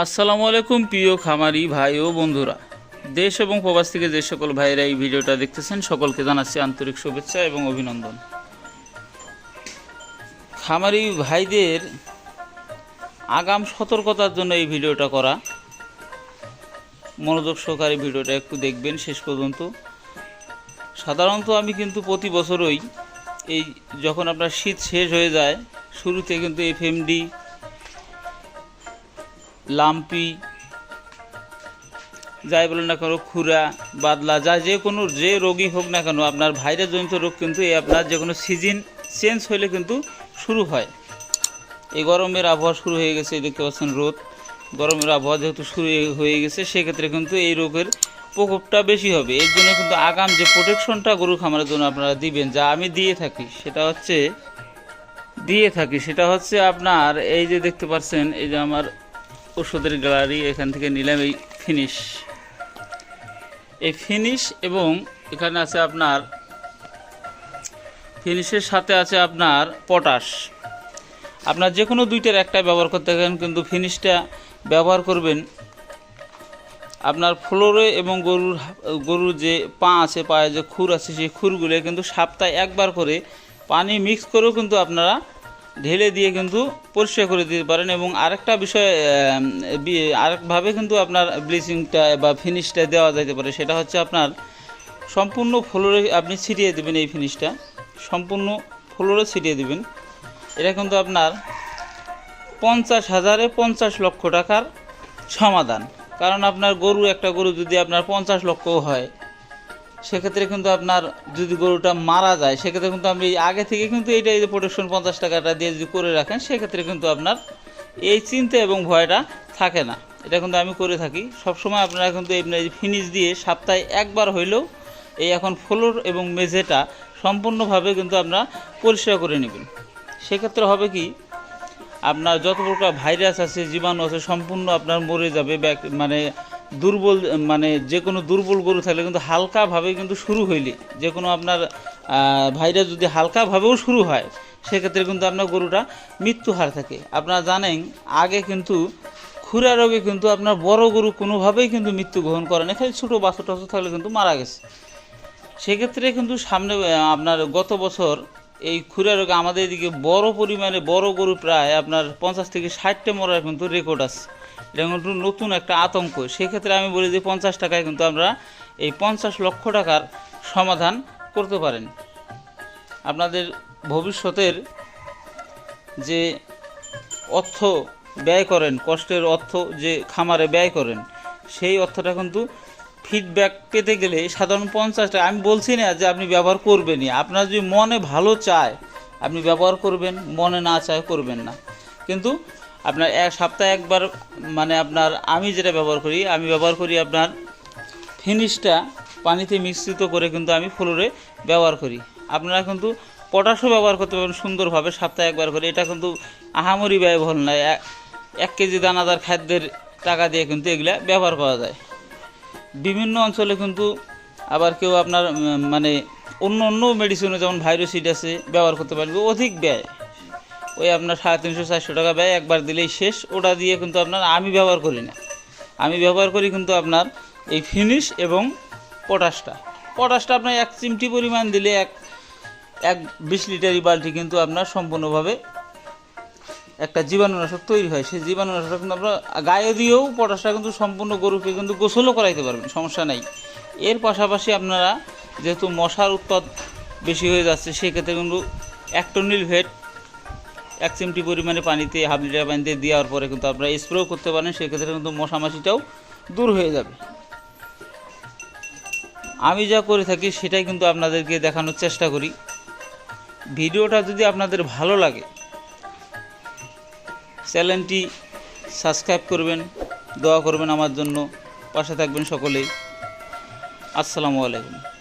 আসসালামু আলাইকুম, প্রিয় খামারি ভাই ও বন্ধুরা। দেশ এবং প্রবাস থেকে যে সকল ভাইরা এই ভিডিওটা দেখতেছেন, সকলকে জানাচ্ছি আন্তরিক শুভেচ্ছা এবং অভিনন্দন। খামারি ভাইদের আগাম সতর্কতার জন্য এই ভিডিওটা করা। মনোযোগ সহকারে ভিডিওটা একটু দেখবেন শেষ পর্যন্ত। সাধারণত আমি কিন্তু প্রতি বছরই এই যখন আপনার শীত শেষ হয়ে যায়, শুরুতে কিন্তু এফএমডি লাম্পি, যাই বলেন না কেন, খুরা, বাদলা, যা যে কোনো, যে রোগী হোক না কেন, আপনার ভাইরাস জনিত রোগ কিন্তু এই আপনার যে কোনো সিজন চেঞ্জ হলে কিন্তু শুরু হয়। এই গরমের আবহাওয়া শুরু হয়ে গেছে দেখতে পাচ্ছেন রোদ। গরমের আবহাওয়া যেহেতু শুরু হয়ে গেছে, সেক্ষেত্রে কিন্তু এই রোগের প্রকোপটা বেশি হবে। এর জন্য কিন্তু আগাম যে প্রোটেকশনটা গরু খামারের জন্য আপনারা দিবেন, যা আমি দিয়ে থাকি, সেটা হচ্ছে, দিয়ে থাকি, সেটা হচ্ছে আপনার, এই যে দেখতে পাচ্ছেন, এই যে আমার ওষুধের গ্যালারি, এখান থেকে নিলাম এই ফিনিশ এই ফিনিশ এবং এখানে আছে আপনার ফিনিশের সাথে আছে আপনার পটাশ আপনার যে কোনো দুইটার একটা ব্যবহার করতে পারেন কিন্তু ফিনিশটা ব্যবহার করবেন আপনার ফ্লোরে এবং গরুর গরুর যে পা আছে, পায়ে যে খুর আছে, সেই খুরগুলো কিন্তু সপ্তাহে একবার করে পানি মিক্স করেও কিন্তু আপনারা ঢেলে দিয়ে কিন্তু পরিষ্কার করে দিতে পারেন এবং আরেকটা বিষয় আরেকভাবে কিন্তু আপনার ব্লিচিংটা বা ফিনিশটা দেওয়া যেতে পারে, সেটা হচ্ছে আপনার সম্পূর্ণ ফ্লোরে আপনি ছিটিয়ে দেবেন এই ফিনিশটা সম্পূর্ণ ফ্লোরে ছিটিয়ে দেবেন। এটা কিন্তু আপনার পঞ্চাশ হাজারে পঞ্চাশ লক্ষ টাকার সমাধান। কারণ আপনার গরু একটা গরু যদি আপনার পঞ্চাশ লক্ষ হয় সেক্ষেত্রে কিন্তু আপনার যদি গরুটা মারা যায়, সেক্ষেত্রে কিন্তু আপনি আগে থেকে কিন্তু এইটা এই যে প্রোটেকশন পঞ্চাশ টাকাটা দিয়ে যদি করে রাখেন, সেক্ষেত্রে কিন্তু আপনার এই চিন্তা এবং ভয়টা থাকে না। এটা কিন্তু আমি করে থাকি। সবসময় আপনারা কিন্তু এই ফিনিশ দিয়ে সপ্তাহে একবার হইলেও এই এখন ফ্লোর এবং মেঝেটা সম্পূর্ণভাবে কিন্তু আপনারা পরিষ্কার করে নেবেন। সেক্ষেত্রে হবে কি, আপনার যত প্রকার ভাইরাস আছে, জীবাণু আছে, সম্পূর্ণ আপনার মরে যাবে মানে দুর্বল মানে যে কোনো দুর্বল গরু থাকলে কিন্তু হালকাভাবে কিন্তু শুরু হইলে, যে কোনো আপনার ভাইরাস যদি হালকাভাবেও শুরু হয়, সেক্ষেত্রে কিন্তু আপনার গরুটা মৃত্যু হার থাকে। আপনারা জানেন, আগে কিন্তু খুরা রোগে কিন্তু আপনার বড় গরু কোনোভাবেই কিন্তু মৃত্যু গ্রহণ করে না, খালি ছোটো বাচ্চা টাচ্চা থাকলে কিন্তু মারা গেছে। সেক্ষেত্রে কিন্তু সামনে আপনার গত বছর এই খুরা রোগে আমাদের এদিকে বড় পরিমাণে বড় গরু প্রায় আপনার পঞ্চাশ থেকে ষাটটা মরার কিন্তু রেকর্ড আছে। এটা নতুন একটা আতঙ্ক, সেক্ষেত্রে আমি বলি যে পঞ্চাশ টাকায় কিন্তু আমরা এই পঞ্চাশ লক্ষ টাকার সমাধান করতে পারেন। আপনাদের ভবিষ্যতের যে অর্থ ব্যয় করেন, কষ্টের অর্থ যে খামারে ব্যয় করেন, সেই অর্থটা কিন্তু ফিডব্যাক পেতে গেলে সাধারণ পঞ্চাশ টাকা, আমি বলছি না যে আপনি ব্যবহার করবেনই। আপনার যদি মনে ভালো চায়, আপনি ব্যবহার করবেন, মনে না চায় করবেন না। কিন্তু আপনার এক সপ্তাহে একবার মানে আপনার আমি যেটা ব্যবহার করি, আমি ব্যবহার করি আপনার ফিনিশটা পানিতে মিশ্রিত করে কিন্তু আমি ফ্লোরে ব্যবহার করি। আপনারা কিন্তু পটাশও ব্যবহার করতে পারবেন সুন্দরভাবে, সপ্তাহে একবার করে। এটা কিন্তু আহামরি ব্যয়বহুল নয়। এক- কেজি দানাদার খাদ্যের টাকা দিয়ে কিন্তু এগুলা ব্যবহার করা যায়। বিভিন্ন অঞ্চলে কিন্তু আবার কেউ আপনার মানে অন্য অন্য মেডিসিনও যেমন ভাইরোসিড আছে, ব্যবহার করতে পারবে, অধিক ব্যয়। ওই আপনার সাড়ে তিনশো, চারশো টাকা ব্যয় একবার দিলেই শেষ। ওটা দিয়ে কিন্তু আপনার আমি ব্যবহার করি না। আমি ব্যবহার করি কিন্তু আপনার এই ফিনিশ এবং পটাশটা। পটাশটা আপনার এক চিমটি পরিমাণ দিলে এক এক বিশ লিটারি বালতি কিন্তু আপনার সম্পূর্ণভাবে একটা জীবাণুনাশক তৈরি হয়। সেই জীবাণুনাশক কিন্তু আপনার গায়ে দিয়েও পটাশটা কিন্তু সম্পূর্ণ গরুকে কিন্তু গোসলও করাইতে পারবেন, সমস্যা নাই। এর পাশাপাশি আপনারা যেহেতু মশার উৎপাদ বেশি হয়ে যাচ্ছে, সেক্ষেত্রে কিন্তু অ্যাক্টোনিল ভেট এক চিমটি পরিমাণে পানিতে হাফ লিটার পানিতে দেওয়ার পরে কিন্তু আপনারা স্প্রেও করতে পারেন, সেক্ষেত্রে কিন্তু মশা মাছিটাও দূর হয়ে যাবে। আমি যা করে থাকি সেটাই কিন্তু আপনাদেরকে দেখানোর চেষ্টা করি। ভিডিওটা যদি আপনাদের ভালো লাগে, চ্যানেলটি সাবস্ক্রাইব করবেন, দোয়া করবেন আমার জন্য। পাশে থাকবেন সকলেই আসসালামু আলাইকুম।